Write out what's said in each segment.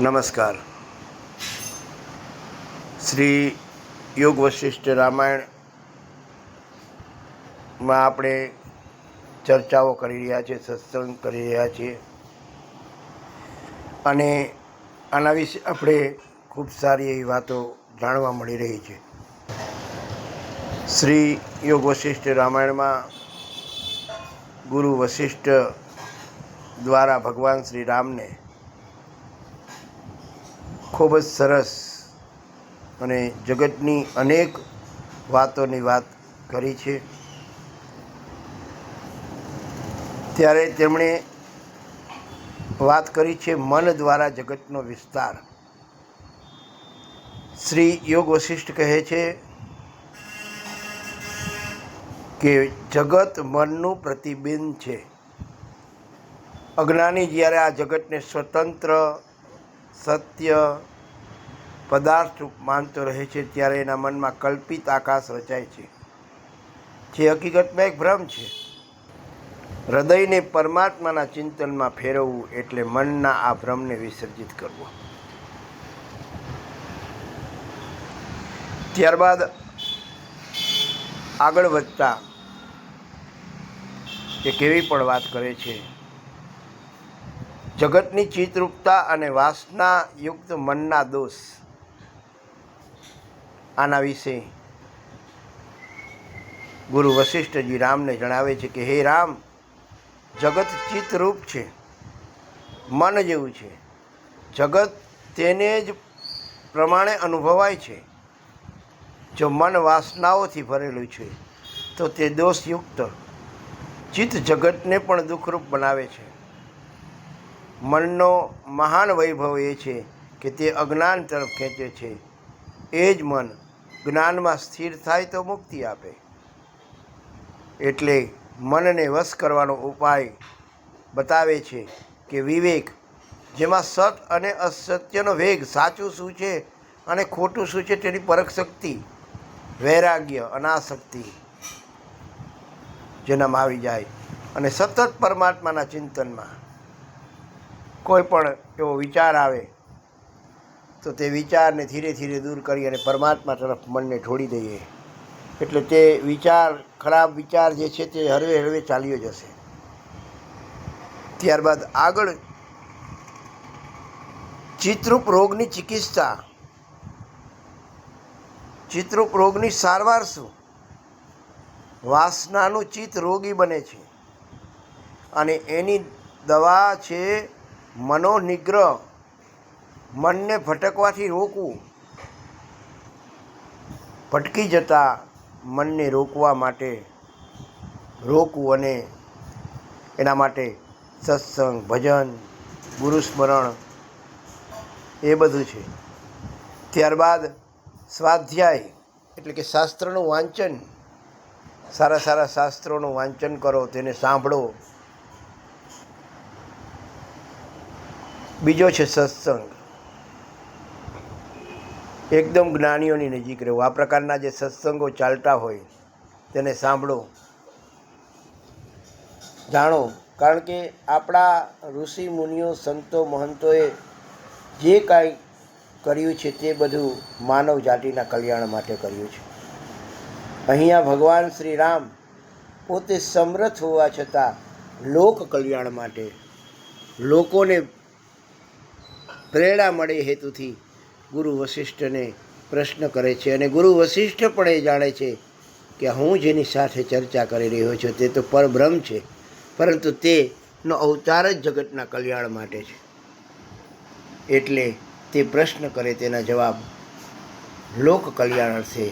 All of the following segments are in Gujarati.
નમસ્કાર. શ્રી યોગ વશિષ્ઠ રામાયણમાં આપણે ચર્ચાઓ કરી રહ્યા છીએ, સત્સંગ કરી રહ્યા છીએ. અને આના વિશે આપણે ખૂબ સારી એવી વાતો જાણવા મળી રહી છે. શ્રી યોગ વશિષ્ઠ રામાયણમાં ગુરુ વશિષ્ઠ દ્વારા ભગવાન શ્રી રામને ખૂબ જ સરસ અને જગતની અનેક વાતોની વાત કરી છે. ત્યારે તેમણે વાત કરી છે મન દ્વારા જગતનો વિસ્તાર. શ્રી યોગ વશિષ્ઠ કહે છે કે જગત મનનું પ્રતિબિંબ છે. અજ્ઞાની જ્યારે આ જગતને સ્વતંત્ર સત્ય પદાર્થ માનતો રહે છે ત્યારે એના મનમાં કલ્પિત આકાશ રચાય છે. જે હકીકતમાં એક ભ્રમ છે. હૃદયને પરમાત્માના ચિંતનમાં ફેરવવું એટલે મનના આ ભ્રમને વિસર્જિત કરવો. ત્યારબાદ આગળ વધતા એ કેવી પણ વાત કરે છે. જગતની ચિત્તરૂપતા અને વાસનાયુક્ત મનના દોષ. આના વિશે ગુરુ વશિષ્ઠજી રામને જણાવે છે કે, હે રામ, જગત ચિત્તરૂપ છે, મન જેવું છે. જગત તેને જ પ્રમાણે અનુભવાય છે. જો મન વાસનાઓથી ભરેલું છે, તો તે દોષયુક્ત ચિત્ત જગતને પણ દુઃખરૂપ બનાવે છે. મનનો મહાન વૈભવ એ છે કે તે અજ્ઞાન તરફ ખેંચે છે. એ જ મન જ્ઞાનમાં સ્થિર થાય તો મુક્તિ આપે. એટલે મનને વશ કરવાનો ઉપાય બતાવે છે કે વિવેક, જેમાં સત અને અસત્યનો વેગ સાચું શું છે અને ખોટું શું છે તેની પરખ શક્તિ, વૈરાગ્ય, અનાશક્તિ જેનામાં આવી જાય. અને સતત પરમાત્માના ચિંતનમાં કોઈ પણ એવો વિચાર આવે, તો તે વિચારને ધીરે ધીરે દૂર કરી અને પરમાત્મા તરફ મનને ઢોળી દઈએ. એટલે તે વિચાર, ખરાબ વિચાર જે છે તે હળવે હળવે ચાલ્યો જશે. ત્યારબાદ આગળ ચિત્રરૂપ રોગની ચિકિત્સા. ચિત્રરૂપ રોગની સારવાર શું? વાસનાનું ચિત્ત રોગી બને છે. અને એની દવા છે મનોનિગ્રહ, મનને ભટકવાથી રોકવું. ભટકી જતા મનને રોકવા માટે રોકવું અને એના માટે સત્સંગ, ભજન ગુરુ સ્મરણ એ બધું છે. ત્યારબાદ સ્વાધ્યાય એટલે કે શાસ્ત્રનું વાંચન. સારા સારા શાસ્ત્રોનું વાંચન કરો, તેને સાંભળો. બીજો છે સત્સંગ. એકદમ જ્ઞાનીઓની નજીક રહેવું. આ પ્રકારના જે સત્સંગો ચાલતા હોય, તેને સાંભળો. જાણો. કારણ કે આપણા ઋષિ, મુનિઓ, સંતો, મહંતોએ જે કાંઈ કર્યું છે તે બધું માનવ જાતિના કલ્યાણ માટે કર્યું છે. અહીંયા ભગવાન શ્રી રામ પોતે સમર્થ હોવા છતાં લોક કલ્યાણ માટે લોકોને પ્રેરણા મળે હેતુથી ગુરુ વશિષ્ઠને પ્રશ્ન કરે છે અને ગુરુ વશિષ્ઠ પણ એ જાણે છે કે હું જેની સાથે ચર્ચા કરી રહ્યો છું તે તો પરબ્રહ્મ છે, પરંતુ તેનો અવતાર જ જગતના કલ્યાણ માટે છે. એટલે તે પ્રશ્ન કરે તેના જવાબ, લોક કલ્યાણ અર્થે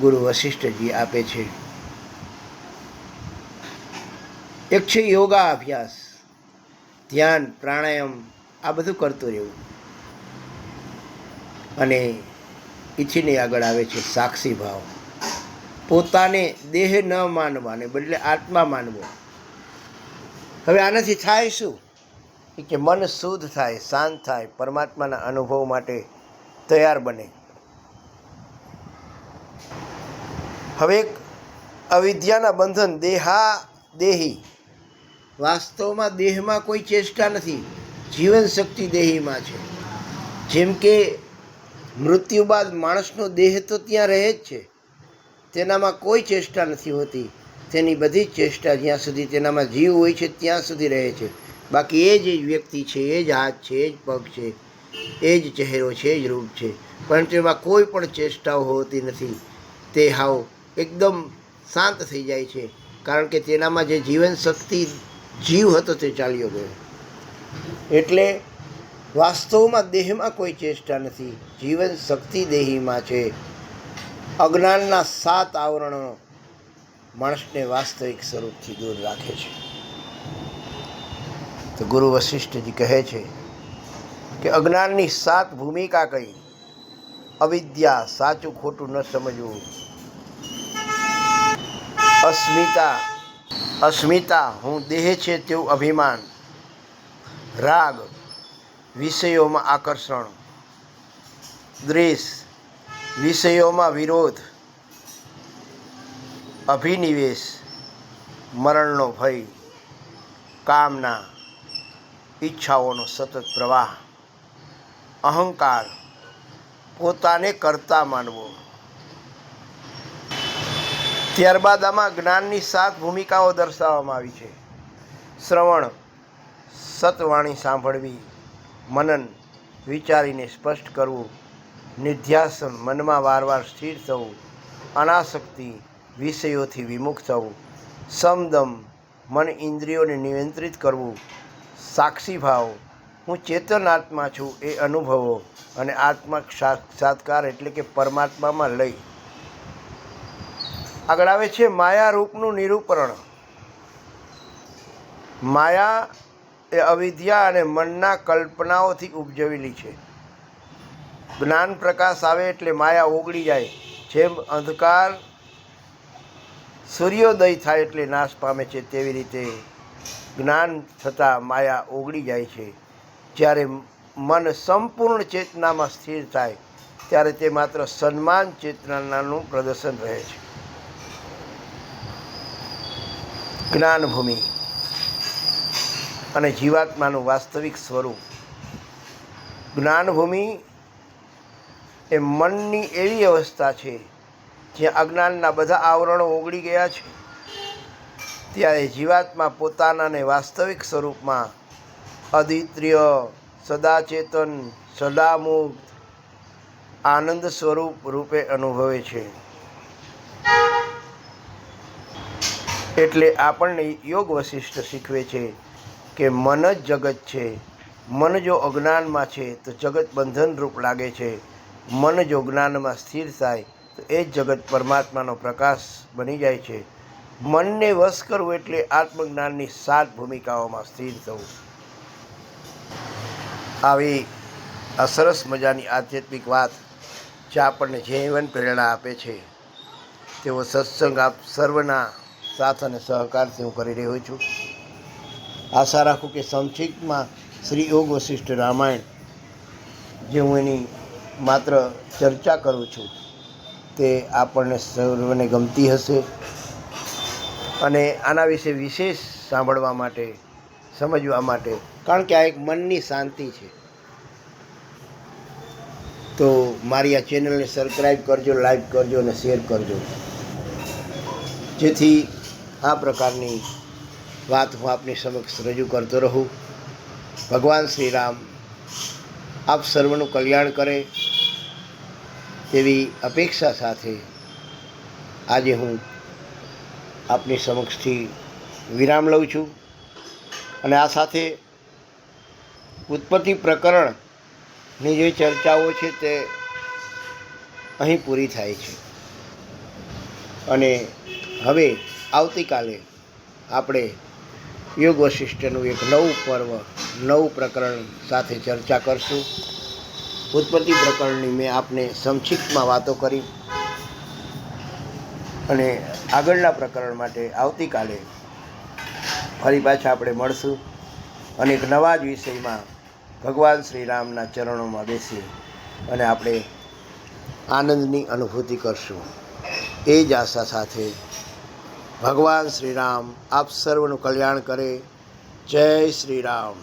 ગુરુ વશિષ્ઠજી આપે છે. એક છે યોગા અભ્યાસ ધ્યાન, પ્રાણાયામ આ બધું કરતું રહેવું. અને ઈચ્છીને આગળ આવે છે સાક્ષી ભાવ. પોતાને દેહ ન માનવાને બદલે આત્મા માનવો. હવે આનાથી થાય શું? કે મન શુદ્ધ થાય, શાંત થાય, પરમાત્માના અનુભવ માટે તૈયાર બને. હવે અવિદ્યાના બંધન દેહા દેહી. વાસ્તવમાં દેહમાં કોઈ ચેષ્ટા નથી. જીવન શક્તિ દેહીમાં છે. જેમ કે મૃત્યુ બાદ માણસનો દેહ તો ત્યાં રહે જ છે. તેનામાં કોઈ ચેષ્ટા નથી હોતી. તેની બધી જ ચેષ્ટા જ્યાં સુધી તેનામાં જીવ હોય છે, ત્યાં સુધી રહે છે. બાકી એ જ વ્યક્તિ છે, એ જ હાથ છે, એ જ પગ છે, એ જ ચહેરો છે, એ જ રૂપ છે. પણ તેમાં કોઈ પણ ચેષ્ટાઓ હોતી નથી. તે હાવ એકદમ શાંત થઈ જાય છે. કારણ કે તેનામાં જે જીવન શક્તિ જીવ હતો તે ચાલ્યો ગયો. એટલે વાસ્તવમાં દેહમાં કોઈ ચેષ્ટા નથી. જીવન શક્તિ દેહીમાં છે. અજ્ઞાનના સાત આવરણો માણસને વાસ્તવિક સ્વરૂપથી દૂર રાખે છે. તો ગુરુ વશિષ્ઠજી કહે છે કે અજ્ઞાનની સાત ભૂમિકા કઈ? અવિદ્યા, સાચું ખોટું ન સમજવું. અસ્મિતા અસ્મિતા, હું દેહ છે તેવું અભિમાન. રાગ વિષયોમાં આકર્ષણ. દ્વેષ વિષયોમાં વિરોધ. અભિનિવેશ મરણનો ભય. કામના ઈચ્છાઓનો સતત પ્રવાહ. અહંકાર પોતાને કરતા માનવો. ત્યારબાદ આમાં જ્ઞાનની સાત ભૂમિકાઓ દર્શાવવામાં આવી છે. શ્રવણ સતવાણી સાંભળવી, મનન વિચારીને સ્પષ્ટ કરવું, નિધ્યાસન મનમાં વારવાર સ્થિર થવું, અનાસક્તિ વિષયોથી વિમુખ થવું, સમદમ મન ઇન્દ્રિયોને નિયંત્રિત કરવું સાક્ષી ભાવ હું ચેતન આત્મા છું એ અનુભવો અને આત્મા સાક્ષાત્કાર એટલે કે પરમાત્મામાં લઈ આગળ આવે છે માયા રૂપનું નિરૂપણ માયા એ અવિદ્યા અને મનના કલ્પનાઓથી ઉપજવેલી છે. જ્ઞાન પ્રકાશ આવે એટલે માયા ઓગળી જાય. જેમ અંધકાર સૂર્યોદય થાય એટલે નાશ પામે છે, તેવી રીતે જ્ઞાન થતાં માયા ઓગળી જાય છે. જ્યારે મન સંપૂર્ણ ચેતનામાં સ્થિર થાય, ત્યારે તે માત્ર સન્માન ચેતનાનું પ્રદર્શન રહે છે. જ્ઞાનભૂમિ. અને જીવાત્માનું વાસ્તવિક સ્વરૂપ. જ્ઞાનભૂમિ એ મનની એવી અવસ્થા છે, જ્યાં અજ્ઞાનના બધા આવરણો ઓગળી ગયા છે. ત્યારે જીવાત્મા પોતાનાને વાસ્તવિક સ્વરૂપમાં અદ્વિતીય, સદાચેતન સદામુક્ત આનંદ સ્વરૂપ રૂપે અનુભવે છે. એટલે આપણને યોગ વશિષ્ઠ શીખવે છે. કે મન જ જગત છે. મન જો અજ્ઞાનમાં છે તો જગત બંધનરૂપ લાગે છે. મન જો જ્ઞાનમાં સ્થિર થાય તો એ જ જગત પરમાત્માનો પ્રકાશ બની જાય છે. મનને વશ કરવું એટલે આત્મજ્ઞાનની સાત ભૂમિકાઓમાં સ્થિર થવું. આવી આ સરસ મજાની આધ્યાત્મિક વાત જે આપણને જીવન પ્રેરણા આપે છે. તેવો સત્સંગ આપ સર્વના સાથ અને સહકારથી હું કરી રહ્યો છું. આશા રાખું કે સંક્ષિપ્તમાં શ્રી યોગ વશિષ્ઠ રામાયણ, જે હું એની માત્ર ચર્ચા કરું છું, તે આપણને સર્વને ગમતી હશે. અને આના વિશે વિશેષ સાંભળવા માટે, સમજવા માટે, કારણ કે આ એક મનની શાંતિ છે. તો મારી આ ચેનલને સબસ્ક્રાઈબ કરજો, લાઈક કરજો અને શેર કરજો. જેથી આ પ્રકારની વાત હું આપની સમક્ષ રજૂ કરતો રહું. ભગવાન શ્રી રામ આપ સર્વનું કલ્યાણ કરે તેવી અપેક્ષા સાથે આજે હું આપની સમક્ષથી વિરામ લઉં છું. અને આ સાથે ઉત્પત્તિ પ્રકરણની જે ચર્ચાઓ છે તે અહીં પૂરી થાય છે. અને હવે આવતીકાલે આપણે યોગ વશિષ્ઠનું એક નવું પર્વ, નવું પ્રકરણ સાથે ચર્ચા કરશું. ઉત્પત્તિ પ્રકરણની મેં આપને સંક્ષિપ્તમાં વાતો કરી. અને આગળના પ્રકરણ માટે આવતીકાલે ફરી પાછા આપણે મળશું. અને એક નવા જ વિષયમાં ભગવાન શ્રી રામના ચરણોમાં બેસી અને આપણે આનંદની અનુભૂતિ કરશું. એ જ આશા સાથે ભગવાન શ્રી રામ આપ સર્વનું કલ્યાણ કરે. જય શ્રી રામ